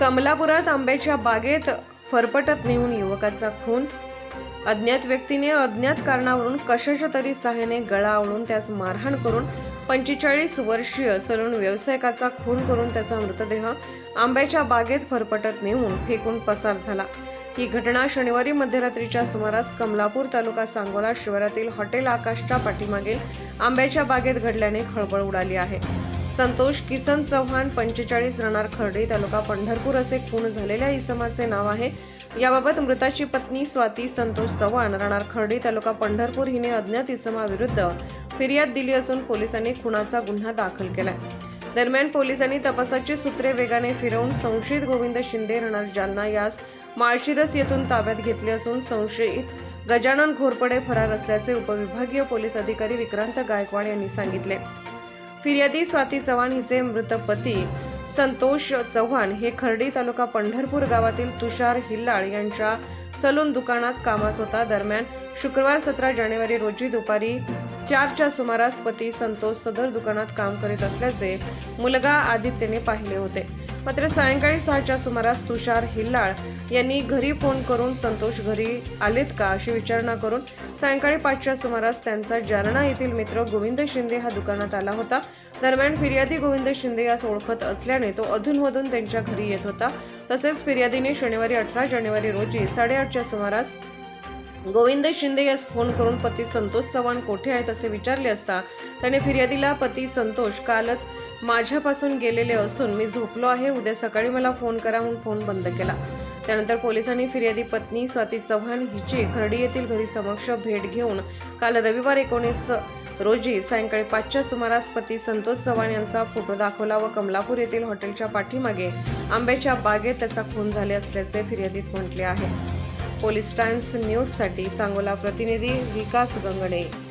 कमलापुरात आंब्याच्या बागेत फरफटत नेऊन युवकाचा खून. अज्ञात व्यक्तीने अज्ञात कारणावरून कशाच्या तरी सहाय्याने गळा आवळून त्यास मारहाण करून पंचेचाळीस वर्षीय सलून व्यावसायिकाचा खून करून त्याचा मृतदेह आंब्याच्या बागेत फरफटत नेऊन फेकून पसार झाला. ही घटना शनिवारी मध्यरात्रीच्या सुमारास कमलापूर तालुका सांगोला शिवारातील हॉटेल आकाशच्या पाठीमागील आंब्याच्या बागेत घडल्याने खळबळ उडाली आहे. संतोष किसन चव्हाण पंचेचाळीस राहणार खर्डी तालुका पंढरपूर असे खून झालेल्या इसमाचे नाव आहे. याबाबत मृताची पत्नी स्वाती संतोष चव्हाण राहणार खर्डी तालुका पंढरपूर हिने अज्ञात इसमाविरुद्ध फिर्याद दिली असून पोलिसांनी खुनाचा गुन्हा दाखल केलाय. दरम्यान पोलिसांनी तपासाची सूत्रे वेगाने फिरवून संशयित गोविंद शिंदे राहणार जालना यास माळशिरस येथून ताब्यात घेतले असून संशयित गजानन घोरपडे फरार असल्याचे उपविभागीय पोलीस अधिकारी विक्रांत गायकवाड यांनी सांगितले. फिर्यादी स्वाती चव्हाण हिचे मृत पती संतोष चव्हाण हे खर्डी तालुका पंढरपूर गावातील तुषार हिल्लाळ यांच्या सलून दुकानात कामास होता. दरम्यान शुक्रवार सतरा जानेवारी रोजी दुपारी चारच्या सुमारास पती संतोष सदर दुकानात काम करीत असल्याचे मुलगा आदित्यने पाहिले होते. मात्र सायंकाळी सहाच्या सुमारास तुषार हिल्लाळ यांनी घरी फोन करून संतोष घरी आलेत का अशी विचारणा करून सायंकाळी पाचच्या सुमारास त्यांचा जालना येथील मित्र गोविंद शिंदे हा दुकानात आला होता. दरम्यान फिर्यादी गोविंद शिंदे यास ओळखत असल्याने तो अधूनमधून त्यांच्या घरी येत होता. तसेच फिर्यादीने शनिवारी अठरा जानेवारी रोजी साडेआठच्या सुमारास गोविंद शिंदे यास फोन करून पती संतोष चव्हाण कोठे आहेत असे विचारले असता त्याने फिर्यादीला पती संतोष कालच माझ्यापासून गेलेले असून मी झोपलो आहे. उद्या सकाळी मला फोन करा म्हणून फोन बंद केला. त्यानंतर पोलिसांनी फिर्यादी पत्नी स्वाती चव्हाण हिची खर्डी येथील घरी समक्ष भेट घेऊन काल रविवार एकोणीस रोजी सायंकाळी पाचच्या सुमारास पती संतोष चव्हाण यांचा फोटो दाखवला व कमलापूर येथील हॉटेलच्या पाठीमागे आंब्याच्या बागेत त्याचा खून झाले असल्याचे फिर्यादीत म्हटले आहे. पोलीस टाइम्स न्यूजसाठी सांगोला प्रतिनिधी विकास गंगणे.